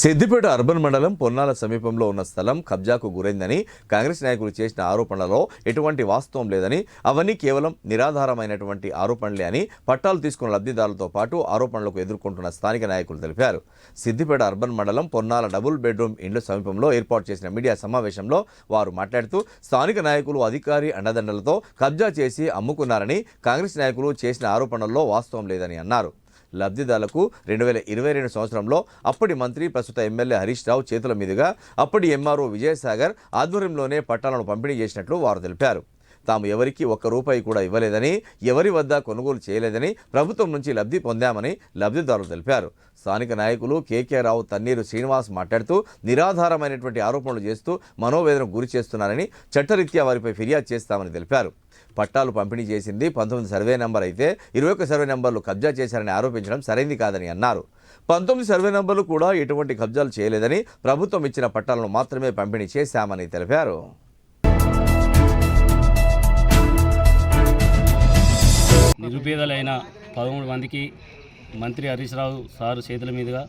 Siddipet urban మండలం పొన్నాల సమీపంలో ఉన్న స్థలం కబ్జాకు గురైందని కాంగ్రెస్ నాయకులు చేసిన ఆరోపణలలో ఎటువంటి వాస్తవం లేదని అవన్నీ కేవలం నిరాధారమైనటువంటి ఆరోపణలే అని పట్టాలు తీసుకున్న లబ్ధిదారులతో పాటు ఆరోపణలకు ఎదుర్కొంటున్న స్థానిక నాయకులు తెలిపారు. సిద్దిపేట అర్బన్ మండలం పొన్నాల డబుల్ బెడ్రూమ్ ఇండ్ల సమీపంలో ఏర్పాటు చేసిన మీడియా సమావేశంలో వారు మాట్లాడుతూ స్థానిక నాయకులు అధికారి అండదండలతో కబ్జా చేసి అమ్ముకున్నారని కాంగ్రెస్ నాయకులు చేసిన ఆరోపణల్లో వాస్తవం లేదని అన్నారు. లబ్ధిదారులకు రెండు వేల ఇరవై రెండు సంవత్సరంలో అప్పటి మంత్రి ప్రస్తుత ఎమ్మెల్యే హరీష్ రావు చేతుల మీదుగా అప్పటి ఎంఆర్ఓ విజయసాగర్ ఆధ్వర్యంలోనే పట్టాలను పంపిణీ చేసినట్లు వారు తెలిపారు. తాము ఎవరికి ఒక్క రూపాయి కూడా ఇవ్వలేదని ఎవరి వద్ద కొనుగోలు చేయలేదని ప్రభుత్వం నుంచి లబ్ధి పొందామని లబ్ధిదారులు తెలిపారు. స్థానిక నాయకులు కేకే రావు తన్నీరు శ్రీనివాస్ మాట్లాడుతూ నిరాధారమైనటువంటి ఆరోపణలు చేస్తూ మనోవేదనకు గురి చేస్తున్నారని చట్టరీత్యా వారిపై ఫిర్యాదు చేస్తామని తెలిపారు. పట్టాలు పంపిణీ చేసింది పంతొమ్మిది సర్వే నెంబర్ అయితే ఇరవై ఒక సర్వే నెంబర్లు కబ్జా చేశారని ఆరోపించడం సరైంది కాదని అన్నారు. పంతొమ్మిది సర్వే నెంబర్లు కూడా ఎటువంటి కబ్జాలు చేయలేదని ప్రభుత్వం ఇచ్చిన పట్టాలను మాత్రమే పంపిణీ చేశామని తెలిపారు. నిరుపేదలైన పదమూడు మందికి మంత్రి హరీష్ రావు సారు చేతుల మీదుగా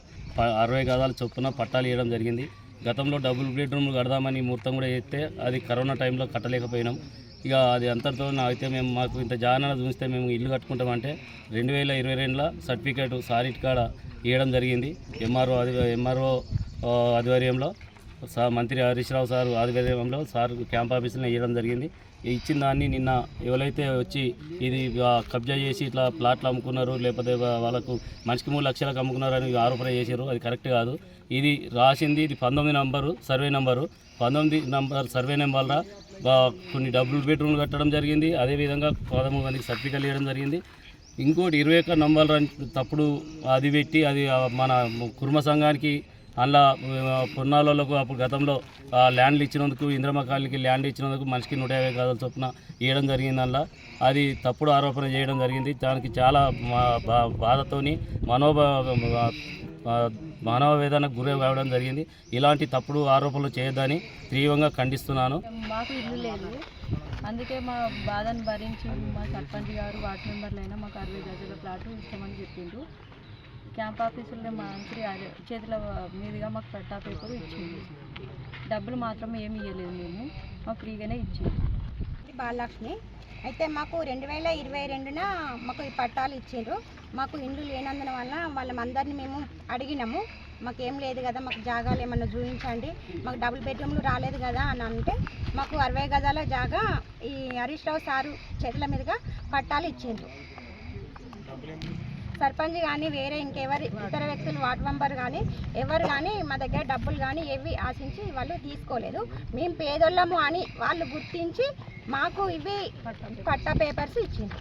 అరవై గదాల చొప్పున పట్టాలు ఇవ్వడం జరిగింది. గతంలో డబుల్ బెడ్రూమ్లు కడదామని ముహూర్తం కూడా చేస్తే అది కరోనా టైంలో కట్టలేకపోయినాం. ఇక అది అంతటితో నా అయితే మేము మాకు ఇంత జానా చూస్తే మేము ఇల్లు కట్టుకుంటామంటే రెండు వేల ఇరవై రెండులో సర్టిఫికేట్ సారిట్ కాడ ఇవ్వడం జరిగింది. ఎంఆర్ఓ అది ఎంఆర్ఓ ఆధ్వర్యంలో సార్ మంత్రి హరీష్ రావు సార్ ఆధ్వర్యంలో సార్ క్యాంప్ ఆఫీసులో వేయడం జరిగింది. ఇచ్చిన దాన్ని నిన్న ఎవరైతే వచ్చి ఇది కబ్జా చేసి ఇట్లా ప్లాట్లు అమ్ముకున్నారు లేకపోతే వాళ్ళకు మనిషికి మూడు లక్షలకు అమ్ముకున్నారు అని ఆరోపణ చేశారు. అది కరెక్ట్ కాదు. ఇది రాసింది ఇది పంతొమ్మిది నంబరు సర్వే నెంబరు. పంతొమ్మిది నంబర్ సర్వే నెంబర్లో కొన్ని డబుల్ బెడ్రూమ్లు కట్టడం జరిగింది. అదేవిధంగా పదమూడు మందికి సర్టిఫికెట్లు ఇవ్వడం జరిగింది. ఇంకోటి ఇరవై ఒక్క నంబర్ తప్పుడు అది పెట్టి అది మన కుర్మ సంఘానికి అందులో పొన్నాలకు అప్పుడు గతంలో ల్యాండ్లు ఇచ్చినందుకు ఇంద్రమ్మ కాలనీకి ల్యాండ్ ఇచ్చినందుకు మనిషికి నూట యాభై గదుల చొప్పున ఇవ్వడం జరిగింది అందులో. అది తప్పుడు ఆరోపణ చేయడం జరిగింది. దానికి చాలా బాధతోని మనోభా మానవ వేదనకు గురి కావడం జరిగింది. ఇలాంటి తప్పుడు ఆరోపణలు చేయొద్దని తీవ్రంగా ఖండిస్తున్నాను. మాకు ఇల్లు లేదు. అందుకే మా బాధను భరించి మా సర్పంచ్ గారు వార్డు మెంబర్లైనా మాకు అరవై గజల ప్లాట్ ఇస్తామని చెప్పిండ్రు. క్యాంప్ ఆఫీసులో మంత్రి అదే చేతుల మీదుగా మాకు పట్టా పేపర్ ఇచ్చింది. డబ్బులు మాత్రం ఏమి ఇవ్వలేదు మేము మాకు ఫ్రీగానే ఇచ్చింది. బాలలక్ష్మి. అయితే మాకు రెండు వేల ఇరవై రెండున మాకు ఈ పట్టాలు ఇచ్చిండ్రు మాకు ఇండ్లు లేనందున వల్ల వాళ్ళందరినీ మేము అడిగినాము. మాకు ఏం లేదు కదా మాకు జాగాలు ఏమన్నా చూపించండి. మాకు డబుల్ బెడ్రూమ్లు రాలేదు కదా అని అంటే మాకు అరవై గదాల జాగా ఈ హరీష్ రావు సారు చేతుల మీదుగా పట్టాలు ఇచ్చిండ్రు. సర్పంచ్ కానీ వేరే ఇంకెవరి ఇతర వ్యక్తులు వార్డు మెంబర్ కానీ ఎవరు కానీ మా దగ్గర డబ్బులు కానీ ఏవి ఆశించి వాళ్ళు తీసుకోలేదు. మేము పేదోళ్ళము అని వాళ్ళు గుర్తించి మాకు ఇవి పట్ట పేపర్స్ ఇచ్చింది